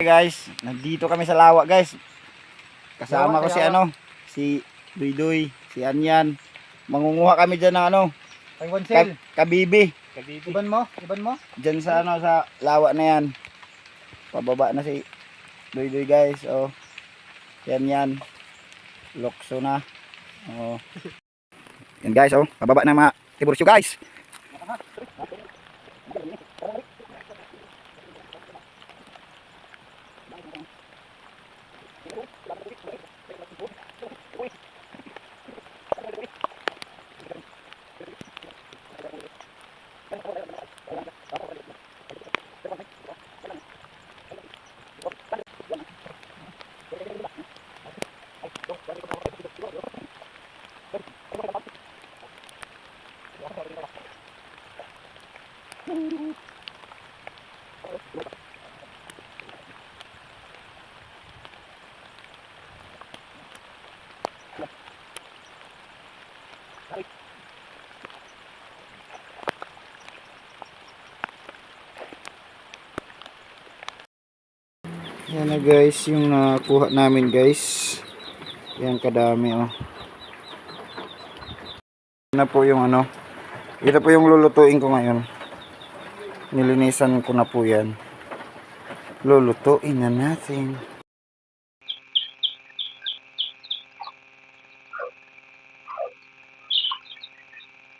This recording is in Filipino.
guys, nandito kami sa lawa guys. Kasama ko si ano, si Duy si Anyan. Mangunguha kami dyan ng ano, Ay, one ka, cell. kabibi. Iban mo? Iban mo? Dyan sa ano, sa lawa na yan. Pababa na si Duy guys. Oh. Yan yan. Lokso na. Oh. Yan guys, oh. Pababa na mga tibursyo guys. Yan na guys, yung nakuha namin guys. Yan kadami oh. Na po yung ano. Ito po yung lulutuin ko ngayon. Nilinisan ko na po yan. Lulutuin na natin.